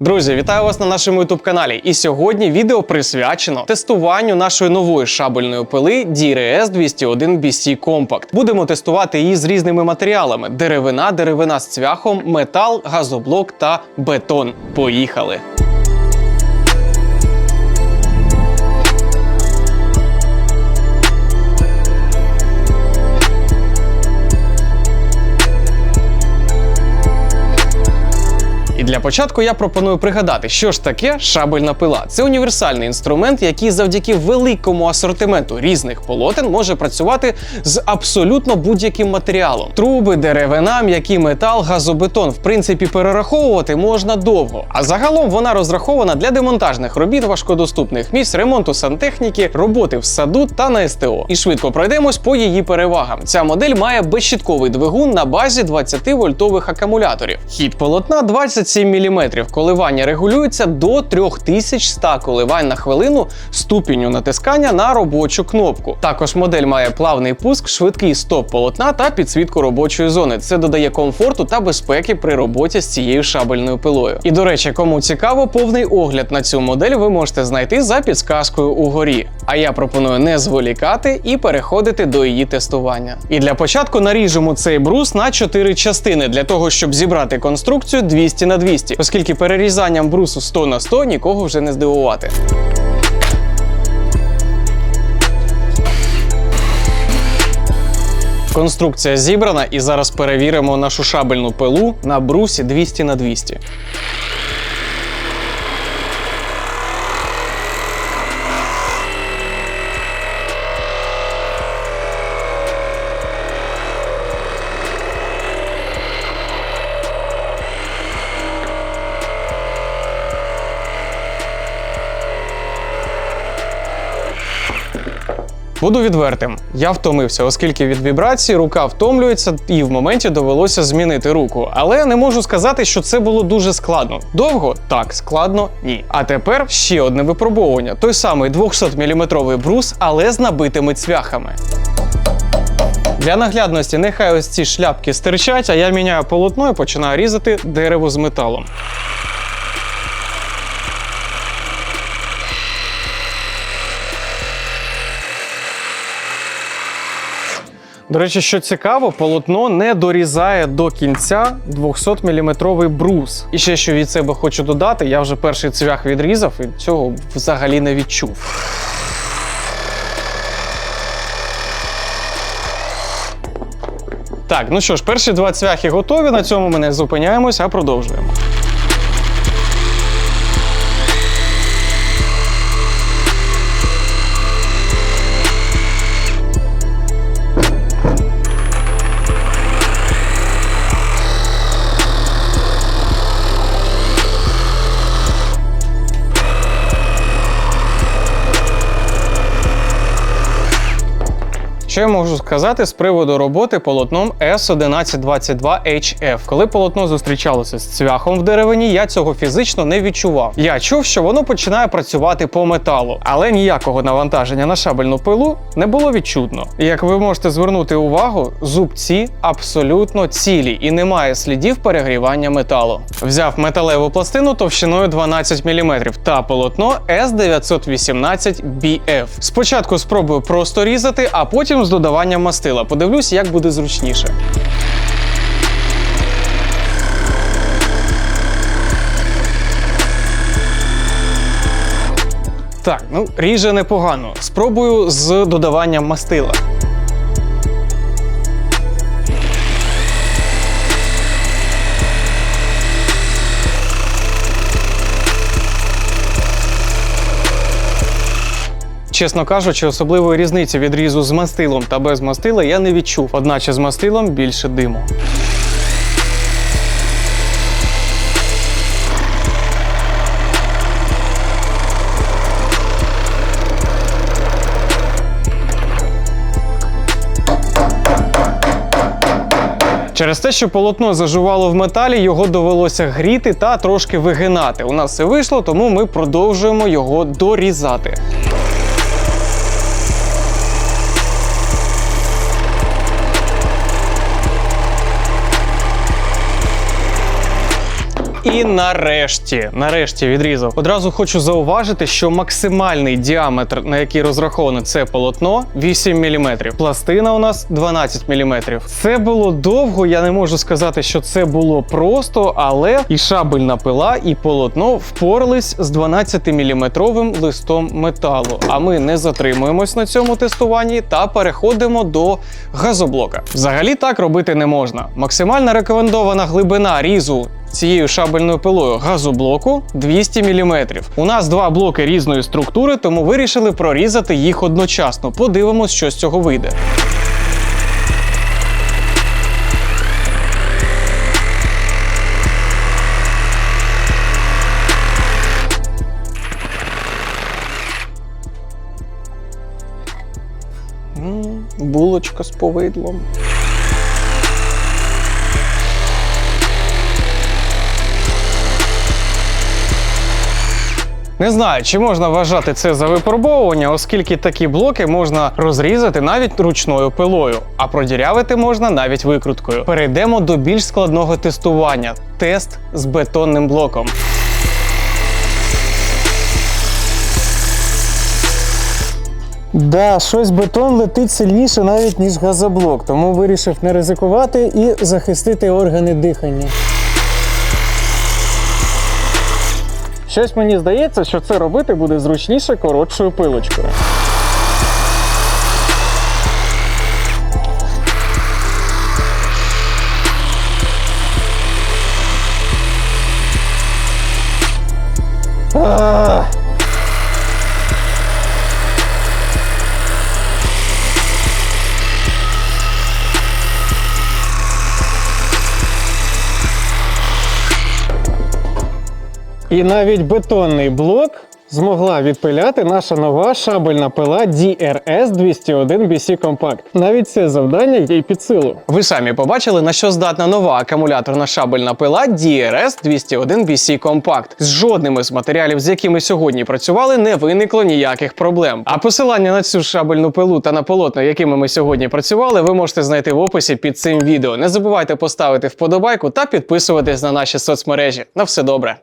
Друзі, вітаю вас на нашому youtube каналі. І сьогодні відео присвячено тестуванню нашої нової шабельної пили DRS 201 BC Compact. Будемо тестувати її з різними матеріалами: деревина, деревина з цвяхом, метал, газоблок та бетон. Поїхали! Для початку я пропоную пригадати, що ж таке шабельна пила. Це універсальний інструмент, який завдяки великому асортименту різних полотен може працювати з абсолютно будь-яким матеріалом: труби, деревина, м'який метал, газобетон. В принципі, перераховувати можна довго. А загалом вона розрахована для демонтажних робіт важкодоступних місць, ремонту сантехніки, роботи в саду та на СТО. І швидко пройдемось по її перевагам. Ця модель має безщитковий двигун на базі 20 вольтових акумуляторів. Хід полотна 27 мм. Коливання регулюється до 3100 коливань на хвилину ступінню натискання на робочу кнопку. Також модель має плавний пуск, швидкий стоп полотна та підсвітку робочої зони. Це додає комфорту та безпеки при роботі з цією шабельною пилою. І до речі, кому цікаво, повний огляд на цю модель ви можете знайти за підсказкою угорі. А я пропоную не зволікати і переходити до її тестування. І для початку наріжемо цей брус на 4 частини для того, щоб зібрати конструкцію 200 на 200, оскільки перерізанням брусу 100 на 100 нікого вже не здивувати. Конструкція зібрана, і зараз перевіримо нашу шабельну пилу на брусі 200 на 200. Буду відвертим. Я втомився, оскільки від вібрації рука втомлюється, і в моменті довелося змінити руку. Але не можу сказати, що це було дуже складно. Довго? Так, складно ні. А тепер ще одне випробовування: той самий 200-мм брус, але з набитими цвяхами. Для наглядності нехай ось ці шляпки стирчать, а я міняю полотно і починаю різати дерево з металом. До речі, що цікаво, полотно не дорізає до кінця 200-мм брус. І ще що від себе хочу додати, я вже перший цвях відрізав і цього взагалі не відчув. Так, ну що ж, перші два цвяхи готові. На цьому ми не зупиняємось, а продовжуємо. Що я можу сказати з приводу роботи полотном S1122HF? Коли полотно зустрічалося з цвяхом в деревині, я цього фізично не відчував. Я чув, що воно починає працювати по металу, але ніякого навантаження на шабельну пилу не було відчутно. Як ви можете звернути увагу, зубці абсолютно цілі і немає слідів перегрівання металу. Взяв металеву пластину товщиною 12 мм та полотно S918BF. Спочатку спробую просто різати, а потім з додаванням мастила. Подивлюсь, як буде зручніше. Так, ну ріже непогано. Спробую з додаванням мастила. Чесно кажучи, особливої різниці відрізу з мастилом та без мастила я не відчув, одначе з мастилом більше диму. Через те, що полотно заживало в металі, його довелося гріти та трошки вигинати. У нас все вийшло, тому ми продовжуємо його дорізати. І нарешті, нарешті відрізав. Одразу хочу зауважити, що максимальний діаметр, на який розраховане це полотно, 8 мм. Пластина у нас 12 мм. Це було довго. Я не можу сказати, що це було просто, але і шабельна пила, і полотно впорались з 12-мм листом металу. А ми не затримуємось на цьому тестуванні та переходимо до газоблока. Взагалі так робити не можна. Максимальна рекомендована глибина різу цією шабельною пилою газоблоку 200 мм. У нас два блоки різної структури, тому вирішили прорізати їх одночасно. Подивимось, що з цього вийде. Булочка з повидлом. Не знаю, чи можна вважати це за випробовування, оскільки такі блоки можна розрізати навіть ручною пилою, а продірявити можна навіть викруткою. Перейдемо до більш складного тестування тест з бетонним блоком. Да, щось бетон летить сильніше навіть ніж газоблок, тому вирішив не ризикувати і захистити органи дихання. Щось мені здається, що це робити буде зручніше коротшою пилочкою. І навіть бетонний блок змогла відпиляти наша нова шабельна пила DRS 201 BC Compact. Навіть це завдання їй під силу. Ви самі побачили, на що здатна нова акумуляторна шабельна пила DRS 201 BC Compact. З жодним із матеріалів, з якими сьогодні працювали, не виникло ніяких проблем. А посилання на цю шабельну пилу та на полотна, якими ми сьогодні працювали, ви можете знайти в описі під цим відео. Не забувайте поставити вподобайку та підписуватись на наші соцмережі. На все добре.